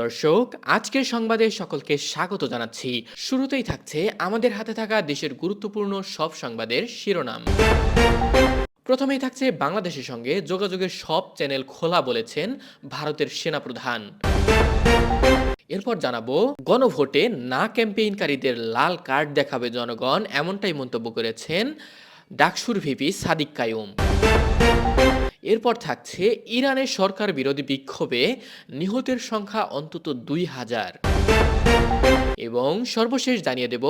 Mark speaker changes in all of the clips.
Speaker 1: দর্শক, আজকের সংবাদে সকলকে স্বাগত জানাচ্ছি। শুরুতেই থাকছে আমাদের হাতে থাকা দেশের গুরুত্বপূর্ণ সব সংবাদের শিরোনাম। প্রথমেই থাকছে বাংলাদেশের সঙ্গে যোগাযোগের সব চ্যানেল খোলা বলেছেন ভারতের সেনাপ্রধান। এরপর জানাব, গণভোটে না ক্যাম্পেইনকারীদের লাল কার্ড দেখাবে জনগণ, এমনটাই মন্তব্য করেছেন ডাকসুর ভিপি সাদিক কায়ুম। এরপর থাকছে ইরানের সরকার বিরোধী বিক্ষোভে নিহতের সংখ্যা অন্তত দুই হাজার। এবং সর্বশেষ জানিয়ে দেব,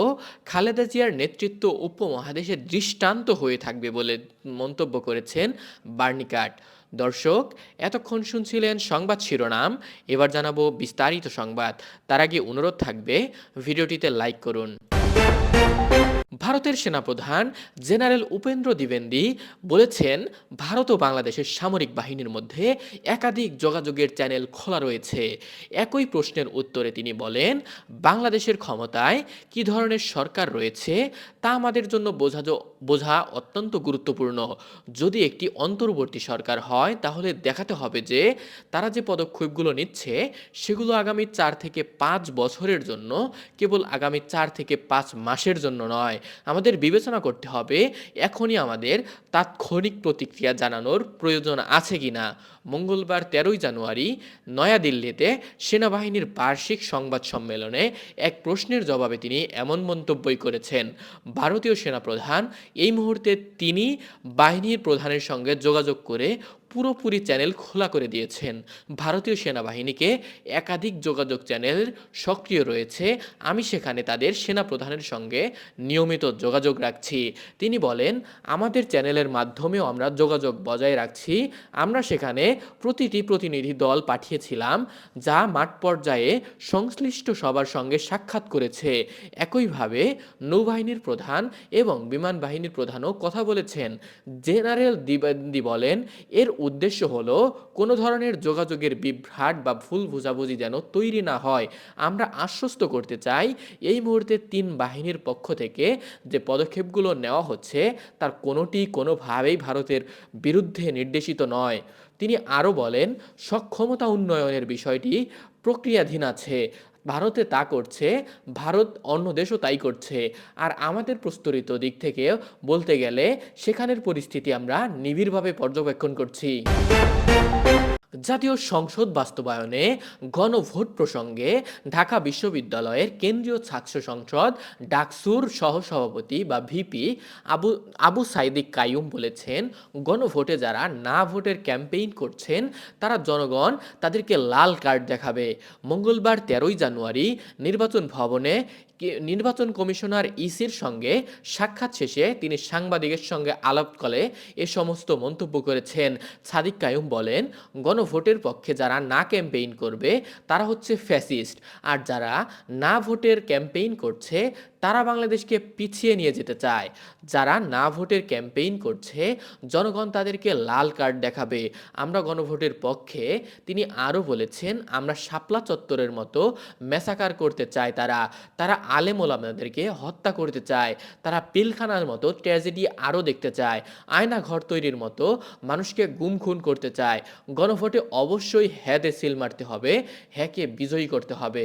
Speaker 1: খালেদা জিয়ার নেতৃত্ব উপমহাদেশের দৃষ্টান্ত হয়ে থাকবে বলে মন্তব্য করেছেন বার্নিকাট। দর্শক, এতক্ষণ শুনছিলেন সংবাদ শিরোনাম, এবার জানাব বিস্তারিত সংবাদ। তার আগে অনুরোধ থাকবে, ভিডিওটিতে লাইক করুন। ভারতের সেনাপ্রধান জেনারেল উপেন্দ্র দ্বিবেদী বলেছেন, ভারত ও বাংলাদেশের সামরিক বাহিনীর মধ্যে একাধিক যোগাযোগের চ্যানেল খোলা রয়েছে। একই প্রশ্নের উত্তরে তিনি বলেন, বাংলাদেশের ক্ষমতায় কি ধরনের সরকার রয়েছে তা আমাদের জন্য বোঝা বোঝা অত্যন্ত গুরুত্বপূর্ণ। যদি একটি অন্তর্বর্তী সরকার হয়, তাহলে দেখাতে হবে যে তারা যে পদক্ষেপগুলো নিচ্ছে, সেগুলো আগামী চার থেকে পাঁচ বছরের জন্য কেবল আগামী চার থেকে পাঁচ মাসের জন্য নয় আমাদের বিবেচনা করতে হবে, এখনই আমাদের তাৎক্ষণিক প্রতিক্রিয়া জানানোর প্রয়োজন আছে কিনা মঙ্গলবার তেরোই জানুয়ারি, নয়াদিল্লিতে সেনাবাহিনীর বার্ষিক সংবাদ সম্মেলনে এক প্রশ্নের জবাবে তিনি এমন মন্তব্যই করেছেন, ভারতীয় সেনাপ্রধান, এই মুহূর্তে তিনি বাহিনীর প্রধানের সঙ্গে যোগাযোগ করে পুরোপুরি চ্যানেল খোলা করে দিয়েছেন। ভারতীয় সেনাবাহিনীকে একাধিক যোগাযোগ চ্যানেল সক্রিয় রয়েছে। আমি সেখানে তাদের সেনা প্রধানের সঙ্গে নিয়মিত যোগাযোগ রাখছি। তিনি বলেন, আমাদের চ্যানেলের মাধ্যমেও আমরা যোগাযোগ বজায় রাখছি। আমরা সেখানে প্রতিটি প্রতিনিধি দল পাঠিয়েছিলাম, যা মাঠ পর্যায়ে সংশ্লিষ্ট সবার সঙ্গে সাক্ষাৎ করেছে। একইভাবে নৌবাহিনীর প্রধান এবং বিমান বাহিনীর প্রধানও কথা বলেছেন। জেনারেল দ্বিবেদী বলেন, এর উদ্দেশ্য হলো কোনো ধরনের যোগাযোগের বিভ্রাট বা ভুল বোঝাবুঝি যেন তৈরি না হয়। আমরা আশ্বস্ত করতে চাই এই মুহূর্তে তিন বাহিনীর পক্ষ থেকে যে পদক্ষেপগুলো নেওয়া হচ্ছে, তার কোনোটি কোনোভাবেই ভারতের বিরুদ্ধে নির্দেশিত নয়। তিনি আরও বলেন, সক্ষমতা উন্নয়নের বিষয়টি প্রক্রিয়াধীন আছে। ভারতে তা করছে, ভারত অন্য দেশও তাই করছে। আর আমাদের প্রস্তরিত দিক থেকে বলতে গেলে, সেখানের পরিস্থিতি আমরা নিবিড়ভাবে পর্যবেক্ষণ করছি। জাতীয় সংসদ বাস্তবায়নে গণভোট প্রসঙ্গে ঢাকা বিশ্ববিদ্যালয়ের কেন্দ্রীয় ছাত্র সংসদ ডাকসুর সহসভাপতি বা ভিপি আবু আবু সাইদিক কাইয়ুম বলেছেন, গণভোটে যারা না ভোটের ক্যাম্পেইন করছেন, তারা জনগণ তাদেরকে লাল কার্ড দেখাবে। মঙ্গলবার তেরোই জানুয়ারি নির্বাচন ভবনে নির্বাচন কমিশনার ইসির সঙ্গে সাক্ষাৎ শেষে তিনি সাংবাদিকের সঙ্গে আলাপ করে এ সমস্ত মন্তব্য করেছেন। সাদিক কায়ুম বলেন, গণভোটের পক্ষে যারা না ক্যাম্পেইন করবে, তারা হচ্ছে ফ্যাসিস্ট। আর যারা না ভোটের ক্যাম্পেইন করছে তারা বাংলাদেশকে পিছিয়ে নিয়ে যেতে চায়। যারা না ভোটের ক্যাম্পেইন করছে, জনগণ তাদেরকে লাল কার্ড দেখাবে। আমরা গণভোটের পক্ষে, তিনি আরও বলেছেন, আমরা শাপলা চত্বরের মতো মেসাকার করতে চায় তারা। তারা আলেম ওলামাদেরকে হত্যা করতে চায়। তারা পিলখানার মতো ট্র্যাজেডি আরও দেখতে চায়। আয়না ঘর তৈরির মতো মানুষকে গুম খুন করতে চায়। গণভোটে অবশ্যই হ্যাঁতে সিল মারতে হবে, হ্যাঁকে বিজয়ী করতে হবে।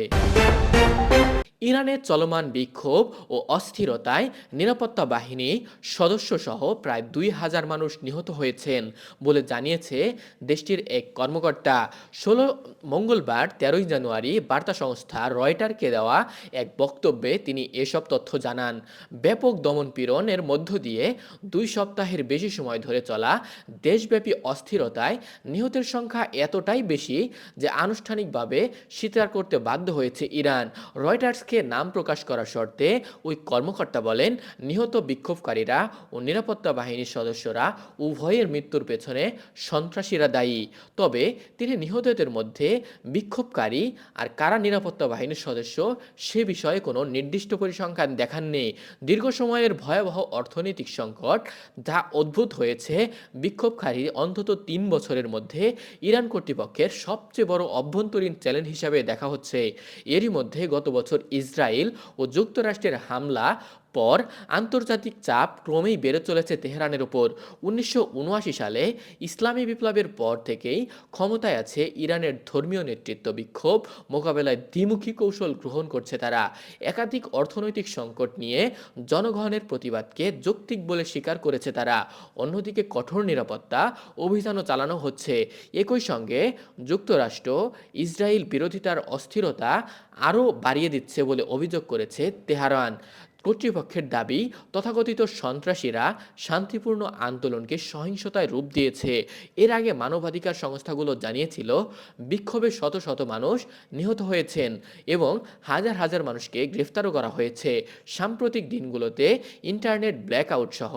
Speaker 1: ইরানের চলমান বিক্ষোভ ও অস্থিরতায় নিরাপত্তা বাহিনী সদস্যসহ প্রায় দুই হাজার মানুষ নিহত হয়েছেন বলে জানিয়েছে দেশটির এক কর্মকর্তা। ষোলো মঙ্গলবার তেরোই জানুয়ারি বার্তা সংস্থা রয়টারকে দেওয়া এক বক্তব্যে তিনি এসব তথ্য জানান। ব্যাপক দমনপীড়নের মধ্য দিয়ে দুই সপ্তাহের বেশি সময় ধরে চলা দেশব্যাপী অস্থিরতায় নিহতের সংখ্যা এতটাই বেশি যে আনুষ্ঠানিকভাবে স্বীকার করতে বাধ্য হয়েছে ইরান। রয়টার্সকে নাম প্রকাশ করার শর্তে ওই কর্মকর্তা বলেন, নিহত বিক্ষোভকারীরা ও নিরাপত্তা বাহিনীর সদস্যরা উভয়ের মৃত্যুর পেছনে সন্ত্রাসীরা দায়ী। তবে তিনি নিহতদের মধ্যে বিক্ষোভকারী আর কারা নিরাপত্তা বাহিনীর সদস্য সে বিষয়ে কোনো নির্দিষ্ট পরিসংখ্যান দেখাননি। দীর্ঘ সময়ের ভয়াবহ অর্থনৈতিক সংকট যা অদ্ভুত হয়েছে, বিক্ষোভকারী অন্তত তিন বছরের মধ্যে ইরান কর্তৃপক্ষের সবচেয়ে বড় অভ্যন্তরীণ চ্যালেঞ্জ হিসাবে দেখা হচ্ছে। এরই মধ্যে গত বছর ইসরায়েল ও যুক্তরাষ্ট্রের হামলা পর আন্তর্জাতিক চাপ ক্রমেই বেড়ে চলেছে তেহরানের ওপর উনিশশো সালে ইসলামী বিপ্লবের পর থেকেই ক্ষমতায় আছে ইরানের ধর্মীয় নেতৃত্ব বিক্ষোভ, মোকাবেলায় দ্বিমুখী কৌশল গ্রহণ করছে তারা। একাধিক অর্থনৈতিক সংকট নিয়ে জনগণের প্রতিবাদকে যৌক্তিক বলে স্বীকার করেছে তারা। অন্যদিকে কঠোর নিরাপত্তা অভিযানও চালানো হচ্ছে। একই সঙ্গে যুক্তরাষ্ট্র ইসরায়েল বিরোধিতার অস্থিরতা আরও বাড়িয়ে দিচ্ছে বলে অভিযোগ করেছে তেহরান। কর্তৃপক্ষের দাবি, তথাকথিত সন্ত্রাসীরা শান্তিপূর্ণ আন্দোলনকে সহিংসতায় রূপ দিয়েছে। এর আগে মানবাধিকার সংস্থাগুলো জানিয়েছিল, বিক্ষোভে শত শত মানুষ নিহত হয়েছেন এবং হাজার হাজার মানুষকে গ্রেফতারও করা হয়েছে। সাম্প্রতিক দিনগুলোতে ইন্টারনেট ব্ল্যাকআউট সহ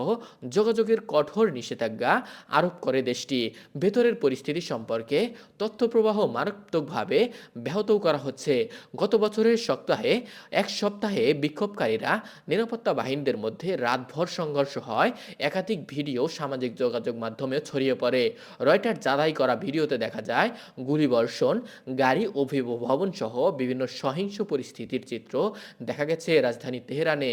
Speaker 1: যোগাযোগের কঠোর নিষেধাজ্ঞা আরোপ করে দেশটি। ভেতরের পরিস্থিতি সম্পর্কে তথ্যপ্রবাহ মারাত্মকভাবে ব্যাহতও করা হচ্ছে। গত বছরের সপ্তাহে, এক সপ্তাহে বিক্ষোভকারীরা নিরাপত্তা বাহিনীদের মধ্যে রাতভর সংঘর্ষ হয়, একাধিক ভিডিও সামাজিক যোগাযোগ মাধ্যমে ছড়িয়ে পড়ে। রয়টার যাদাই করা ভিডিওতে দেখা যায়, গুলিবর্ষণ, গাড়ি অভিভাবন ভবন সহ বিভিন্ন সহিংস পরিস্থিতির চিত্র দেখা গেছে রাজধানী তেহরানে।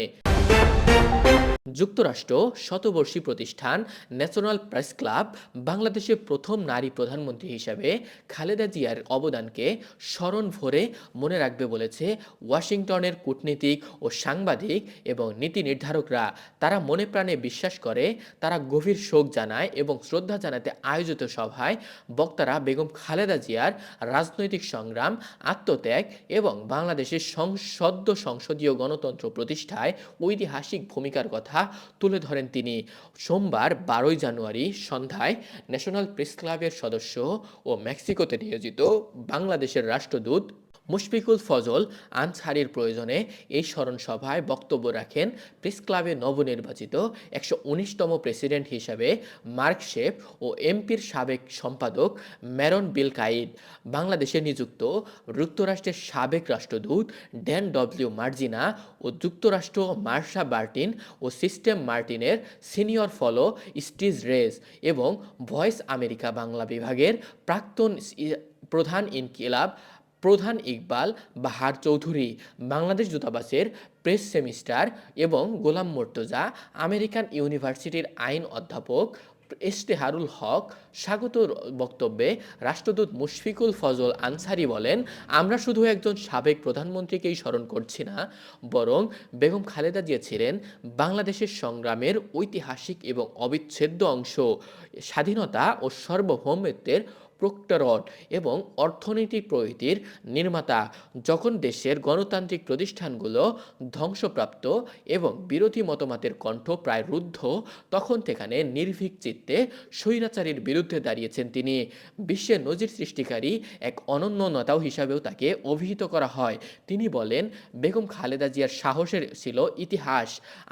Speaker 1: যুক্তরাষ্ট্র শতবর্ষী প্রতিষ্ঠান ন্যাশনাল প্রেস ক্লাব বাংলাদেশের প্রথম নারী প্রধানমন্ত্রী হিসাবে খালেদা জিয়ার অবদানকে স্মরণ ভরে মনে রাখবে বলেছে ওয়াশিংটনের কূটনীতিক ও সাংবাদিক এবং নীতি নির্ধারকরা। তারা মনে প্রাণে বিশ্বাস করে, তারা গভীর শোক জানায় এবং শ্রদ্ধা জানাতে আয়োজিত সভায় বক্তারা বেগম খালেদা জিয়ার রাজনৈতিক সংগ্রাম, আত্মত্যাগ এবং বাংলাদেশের সদ্য সংসদীয় গণতন্ত্র প্রতিষ্ঠায় ঐতিহাসিক ভূমিকার কথা তুলে ধরেন তিনি। সোমবার বারোই জানুয়ারি সন্ধ্যায় ন্যাশনাল প্রেস ক্লাবের সদস্য ও মেক্সিকোতে নিয়োজিত বাংলাদেশের রাষ্ট্রদূত মুশফিকুল ফজল আনসারির প্রয়োজনে এই স্মরণসভায় বক্তব্য রাখেন প্রেস ক্লাবের নবনির্বাচিত একশো উনিশতম প্রেসিডেন্ট হিসাবে মার্ক শেফ ও এমপির সাবেক সম্পাদক ম্যারন বিল কাইদ বাংলাদেশে নিযুক্ত যুক্তরাষ্ট্রের সাবেক রাষ্ট্রদূত ড্যান ডব্লিউ মার্জিনা ও যুক্তরাষ্ট্র মার্শা বার্টিন ও সিস্টেম মার্টিনের সিনিয়র ফলো স্টিজ রেস এবং ভয়েস আমেরিকা বাংলা বিভাগের প্রাক্তন প্রধান ইনকিলাব প্রধান ইকবাল বাহার চৌধুরী, বাংলাদেশ দূতাবাসের প্রেস সেমিস্টার এবং গোলাম মোর্তজা, আমেরিকান ইউনিভার্সিটির আইন অধ্যাপক ইশতেহারুল হক, স্বাগত বক্তব্যে রাষ্ট্রদূত মুশফিকুল ফজল আনসারি বলেন, আমরা শুধু একজন সাবেক প্রধানমন্ত্রীকেই স্মরণ করছি না, বরং বেগম খালেদা জিয়া ছিলেন বাংলাদেশের সংগ্রামের ঐতিহাসিক এবং অবিচ্ছেদ্য অংশ। স্বাধীনতা ও সার্বভৌমত্বের প্রক্টরট এবং অর্থনৈতিক প্রগতির নির্মাতা, যখন দেশের গণতান্ত্রিক প্রতিষ্ঠানগুলো ধ্বংসপ্রাপ্ত এবং বিরোধী মতামতের কণ্ঠ প্রায় রুদ্ধ, তখন সেখানে নির্ভীক চিত্তে স্বৈরাচারীর বিরুদ্ধে দাঁড়িয়েছেন তিনি। বিশ্বের নজির সৃষ্টিকারী এক অনন্য নেতাও হিসাবেও তাকে অভিহিত করা হয়। তিনি বলেন, বেগম খালেদা জিয়ার সাহসের ছিল ইতিহাস।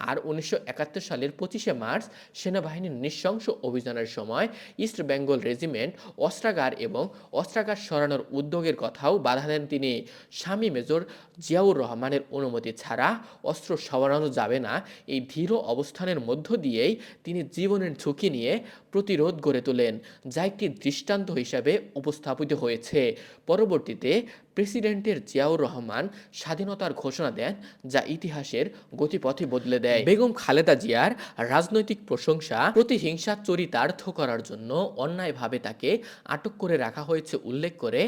Speaker 1: আর উনিশশো একাত্তর সালের পঁচিশে মার্চ সেনাবাহিনীর নৃশংস অভিযানের সময় ইস্ট বেঙ্গল রেজিমেন্ট অস্ত্রাগার অস্ত্রাগার এবং অস্ত্রাগার সরানোর উদ্যোগের কথাও বাধা দেন তিনি। স্বামী মেজর জিয়াউর রহমানের অনুমতি ছাড়া অস্ত্র সরানো যাবে না। এই ধীর অবস্থানের মধ্য দিয়েই তিনি জীবনের ঝুঁকি নিয়ে প্রতিরোধ গড়ে তোলেন, যা একটি দৃষ্টান্ত হিসাবে উপস্থাপিত হয়েছে। পরবর্তীতে প্রেসিডেন্টের জিয়াউর রহমান স্বাধীনতার ঘোষণা দেন, যা ইতিহাসের গতিপথে বদলে দেয়। বেগম খালেদা জিয়ার রাজনৈতিক প্রশংসা প্রতিহিংসা চরিতার্থ করার জন্য অন্যায়ভাবে তাকে আটক করে রাখা হয়েছে উল্লেখ করে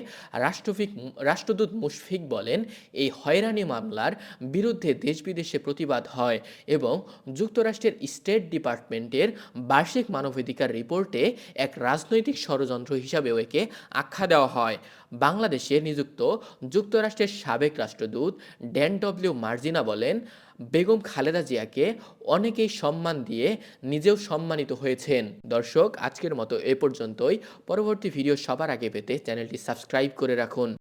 Speaker 1: রাষ্ট্রফিক রাষ্ট্রদূত মুশফিক বলেন, এই হয়রানি মামলার বিরুদ্ধে দেশ বিদেশে প্রতিবাদ হয় এবং যুক্তরাষ্ট্রের স্টেট ডিপার্টমেন্টের বার্ষিক মানবাধিকার রিপোর্টে এক রাজনৈতিক ষড়যন্ত্র হিসাবেও একে আখ্যা দেওয়া হয়। বাংলাদেশে নিযুক্ত যুক্তরাষ্ট্রের সাবেক রাষ্ট্রদূত ড্যান ডব্লিউ মার্জিনা বলেন, বেগম খালেদা জিয়াকে অনেকেই সম্মান দিয়ে নিজেও সম্মানিত হয়েছেন। দর্শক, আজকের মতো এ পর্যন্তই। পরবর্তী ভিডিও সবার আগে পেতে চ্যানেলটি সাবস্ক্রাইব করে রাখুন।